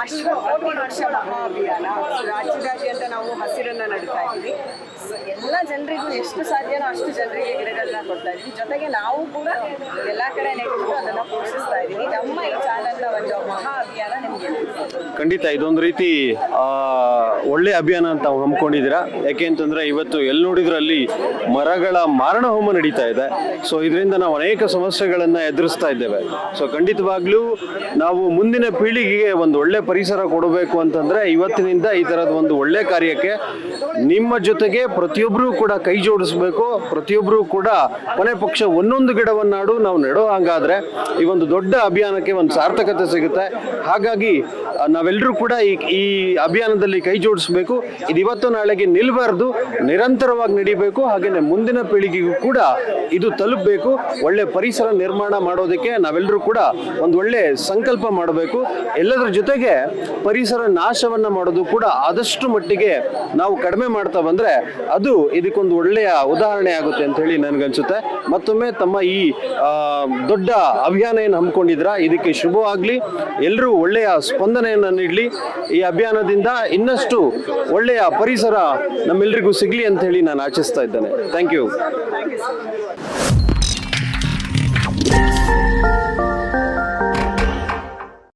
ಅಶ್ವ ಕೋಟಿ ವರ್ಷ ಮಹಾ ಅಭಿಯಾನ ಅಂತ ನಾವು ಹಸಿರನ್ನ ನಡೀತಾ ಇದ್ದೀವಿ ಎಲ್ಲ ಜನರಿಗೂ ಎಷ್ಟು ಸಾಧ್ಯನೋ ಅಷ್ಟು ಜನರಿಗೆ ಗಿಡಗಳನ್ನ ಕೊಡ್ತಾ ಇದ್ವಿ. ಜೊತೆಗೆ ನಾವು ಕೂಡ ಎಲ್ಲ ಕಡೆ ನೆಟ್ಟು ಅದನ್ನ ಪೋಷಿಸ್ತಾ ಇದ್ದೀವಿ. ನಮ್ಮ ಈ ಚಾನಲ್ನ ಒಂದು ಮಹಾ ಅಭಿಯಾನ ನಿಮ್ಗೆ. ಖಂಡಿತ ಇದೊಂದು ರೀತಿ ಆ, ಒಳ್ಳೆ ಅಭಿಯಾನ ಅಂತ ಹಮ್ಮಿಕೊಂಡಿದ್ದೀರಾ ಯಾಕೆ ಅಂತಂದ್ರೆ ಇವತ್ತು ಎಲ್ಲಿ ನೋಡಿದ್ರು ಅಲ್ಲಿ ಮರಗಳ ಮಾರಣ ಹೋಮ ನಡೀತಾ ಇದೆ. ಸೊ ಇದರಿಂದ ನಾವು ಅನೇಕ ಸಮಸ್ಯೆಗಳನ್ನ ಎದುರಿಸ್ತಾ ಇದ್ದೇವೆ. ಸೊ ಖಂಡಿತವಾಗ್ಲೂ ನಾವು ಮುಂದಿನ ಪೀಳಿಗೆಗೆ ಒಂದು ಒಳ್ಳೆ ಪರಿಸರ ಕೊಡಬೇಕು ಅಂತಂದ್ರೆ ಇವತ್ತಿನಿಂದ ಈ ತರದ ಒಂದು ಒಳ್ಳೆ ಕಾರ್ಯಕ್ಕೆ ನಿಮ್ಮ ಜೊತೆಗೆ ಪ್ರತಿಯೊಬ್ಬರೂ ಕೂಡ ಕೈ ಜೋಡಿಸ್ಬೇಕು. ಪ್ರತಿಯೊಬ್ಬರೂ ಕೂಡ ಕೊನೆ ಪಕ್ಷ ಒಂದೊಂದು ಗಿಡವನ್ನಾಡು ನಾವು ನೆಡೋ ಹಂಗಾದ್ರೆ ಈ ಒಂದು ದೊಡ್ಡ ಅಭಿಯಾನಕ್ಕೆ ಒಂದು ಸಾರ್ಥಕತೆ ಸಿಗುತ್ತೆ. ಹಾಗಾಗಿ ನಾವೆಲ್ಲರೂ ಕೂಡ ಈ ಈ ಅಭಿಯಾನದಲ್ಲಿ ಕೈ ಜೋಡಿಸಬೇಕು. ಇದು ಇವತ್ತು ನಾಳೆಗೆ ನಿಲ್ಬಾರ್ದು, ನಿರಂತರವಾಗಿ ನಡಿಬೇಕು ಹಾಗೆಯೇ ಮುಂದಿನ ಪೀಳಿಗೆಗೂ ಕೂಡ ಇದು ತಲುಪಬೇಕು. ಒಳ್ಳೆ ಪರಿಸರ ನಿರ್ಮಾಣ ಮಾಡೋದಕ್ಕೆ ನಾವೆಲ್ಲರೂ ಕೂಡ ಒಂದು ಒಳ್ಳೆ ಸಂಕಲ್ಪ ಮಾಡಬೇಕು. ಎಲ್ಲದರ ಜೊತೆಗೆ ಪರಿಸರ ನಾಶವನ್ನ ಮಾಡೋದು ಕೂಡ ಆದಷ್ಟು ಮಟ್ಟಿಗೆ ನಾವು ಕಡಿಮೆ ಮಾಡ್ತಾ ಬಂದ್ರೆ ಅದು ಇದಕ್ಕೊಂದು ಒಳ್ಳೆಯ ಉದಾಹರಣೆ ಆಗುತ್ತೆ ಅಂತ ಹೇಳಿ ನನ್ಗನ್ಸುತ್ತೆ. ಮತ್ತೊಮ್ಮೆ ತಮ್ಮ ಈ ದೊಡ್ಡ ಅಭಿಯಾನ ಏನು ಹಮ್ಮಿಕೊಂಡಿದ್ರ ಇದಕ್ಕೆ ಶುಭವಾಗ್ಲಿ. ಎಲ್ಲರೂ ಒಳ್ಳೆಯ ಸ್ಪಂದನೆಯನ್ನು ನೀಡಲಿ. ಈ ಅಭಿಯಾನದಿಂದ ಇನ್ನಷ್ಟು ಒಳ್ಳೆಯ ಪರಿಸರ ನಮ್ಮೆಲ್ಲರಿಗೂ ಸಿಗ್ಲಿ ಅಂತ ಹೇಳಿ ನಾನು ಆಚರಿಸ್ತಾ ಇದ್ದೇನೆ. Thank you